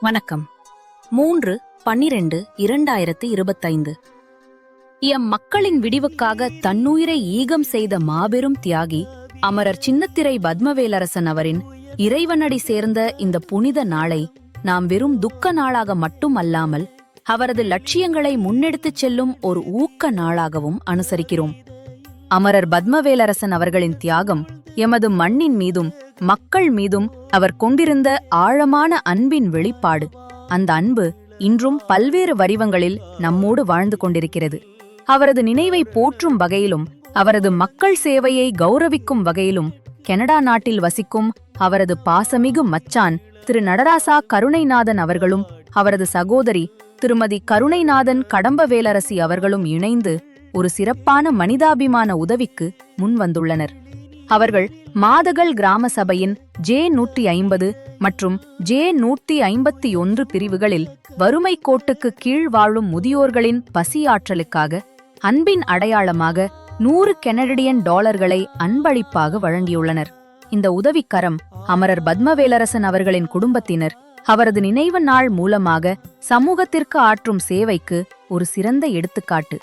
வணக்கம். மூன்று பன்னிரண்டு இரண்டாயிரத்து இருபத்தைந்து. எம் மக்களின் விடிவுக்காக தன்னுயிரை ஈகம் செய்த மாபெரும் தியாகி அமரர் சின்னத்திரை பத்மவேலரசன் அவரின் இறைவனடி சேர்ந்த இந்த புனித நாளை நாம் வெறும் துக்க நாளாக மட்டும் அல்லாமல் அவரது லட்சியங்களை முன்னெடுத்துச் செல்லும் ஒரு ஊக்க நாளாகவும் அனுசரிக்கிறோம். அமரர் பத்மவேலரசன் அவர்களின் தியாகம் எமது மண்ணின் மீதும் மக்கள் மீதும் அவர் கொண்டிருந்த ஆழமான அன்பின் வெளிப்பாடு. அந்த அன்பு இன்றும் பல்வேறு வடிவங்களில் நம்மோடு வாழ்ந்து கொண்டிருக்கிறது. அவரது நினைவை போற்றும் வகையிலும் அவரது மக்கள் சேவையை கௌரவிக்கும் வகையிலும் கனடா நாட்டில் வசிக்கும் அவரது பாசமிகு மச்சான் திரு நடராசா கருணைநாதன் அவர்களும் அவரது சகோதரி திருமதி கருணைநாதன் கடம்பவேலரசி அவர்களும் இணைந்து ஒரு சிறப்பான மனிதாபிமான உதவிக்கு முன்வந்துள்ளனர். அவர்கள் மாதகள் கிராம சபையின் ஜே நூற்றி ஐம்பது மற்றும் ஜே நூற்றி ஐம்பத்தி ஒன்று பிரிவுகளில் வறுமை கோட்டுக்கு கீழ் வாழும் முதியோர்களின் பசியாற்றலுக்காக அன்பின் அடையாளமாக நூறு கெனடியன் டாலர்களை அன்பளிப்பாக வழங்கியுள்ளனர். இந்த உதவிக்கரம் அமரர் பத்மவேலரசன் அவர்களின் குடும்பத்தினர் அவரது நினைவு நாள் மூலமாக சமூகத்திற்கு ஆற்றும் சேவைக்கு ஒரு சிறந்த எடுத்துக்காட்டு.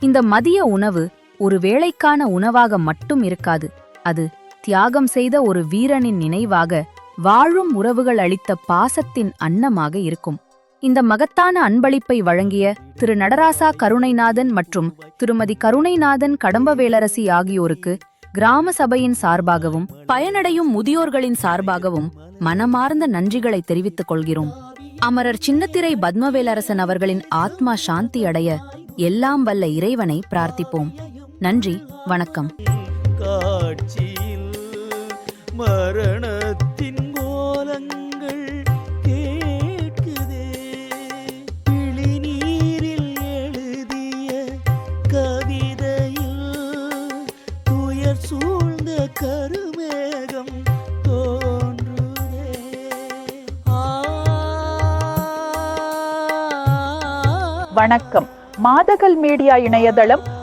இந்த மதிய உணவு ஒரு வேளைக்கான உணவாக மட்டும் இருக்காது. அது தியாகம் செய்த ஒரு வீரனின் நினைவாக வாழும் உறவுகள் அளித்த பாசத்தின் அன்னமாக இருக்கும். இந்த மகத்தான அன்பளிப்பை வழங்கிய திரு நடராசா கருணைநாதன் மற்றும் திருமதி கருணைநாதன் கடம்பவேலரசி ஆகியோருக்கு கிராம சபையின் சார்பாகவும் பயனடையும் முதியோர்களின் சார்பாகவும் மனமார்ந்த நன்றிகளை தெரிவித்துக் கொள்கிறோம். அமரர் சின்னத்திரை பத்மவேலரசன் அவர்களின் ஆத்மா சாந்தி அடைய எல்லாம் வல்ல இறைவனை பிரார்த்திப்போம். நன்றி வணக்கம். மரணத்தின் கோலங்கள் கேட்குதே. விழிநீரில் எழுதிய கவிதையில் துயர் சூழ்ந்த கருமேகம் வணக்கம். மாதகல் மீடியா இணையதளம்